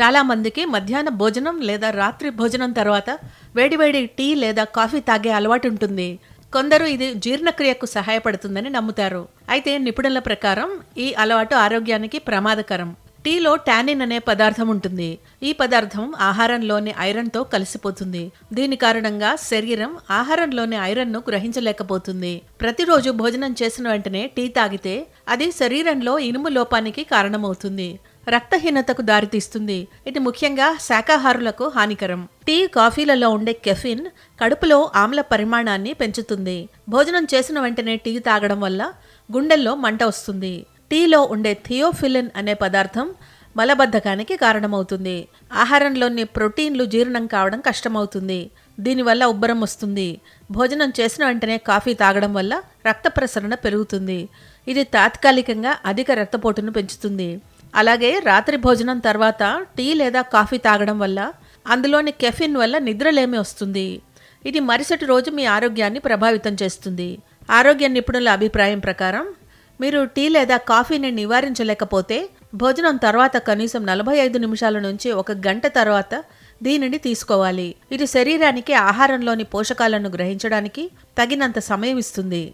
చాలా మందికి మధ్యాహ్న భోజనం లేదా రాత్రి భోజనం తర్వాత వేడివేడి టీ లేదా కాఫీ తాగే అలవాటు ఉంటుంది. కొందరు ఇది జీర్ణక్రియకు సహాయపడుతుందని నమ్ముతారు. అయితే నిపుణుల ప్రకారం ఈ అలవాటు ఆరోగ్యానికి ప్రమాదకరం. టీలో టానిన్ అనే పదార్థం ఉంటుంది. ఈ పదార్థం ఆహారంలోని ఐరన్తో కలిసిపోతుంది. దీని కారణంగా శరీరం ఆహారంలోని ఐరన్ను గ్రహించలేకపోతుంది. ప్రతిరోజు భోజనం చేసిన వెంటనే టీ తాగితే అది శరీరంలో ఇనుము లోపానికి కారణమవుతుంది. రక్తహీనతకు దారితీస్తుంది ఇది ముఖ్యంగా శాకాహారులకు హానికరం. టీ కాఫీలలో ఉండే కెఫిన్ కడుపులో ఆమ్ల పరిమాణాన్ని పెంచుతుంది. భోజనం చేసిన వెంటనే టీ తాగడం వల్ల గుండెల్లో మంట వస్తుంది. టీలో ఉండే థియోఫిలిన్ అనే పదార్థం మలబద్ధకానికి కారణమవుతుంది. ఆహారంలోని ప్రోటీన్లు జీర్ణం కావడం కష్టమవుతుంది. దీనివల్ల ఉబ్బరం వస్తుంది. భోజనం చేసిన వెంటనే కాఫీ తాగడం వల్ల రక్త ప్రసరణ పెరుగుతుంది. ఇది తాత్కాలికంగా అధిక రక్తపోటును పెంచుతుంది. అలాగే రాత్రి భోజనం తర్వాత టీ లేదా కాఫీ తాగడం వల్ల అందులోని కెఫిన్ వల్ల నిద్రలేమి వస్తుంది. ఇది మరుసటి రోజు మీ ఆరోగ్యాన్ని ప్రభావితం చేస్తుంది. ఆరోగ్య నిపుణుల అభిప్రాయం ప్రకారం మీరు టీ లేదా కాఫీని నివారించలేకపోతే భోజనం తర్వాత కనీసం నలభై ఐదు నిమిషాల నుంచి ఒక గంట తర్వాత దీనిని తీసుకోవాలి. ఇది శరీరానికి ఆహారంలోని పోషకాలను గ్రహించడానికి తగినంత సమయం ఇస్తుంది.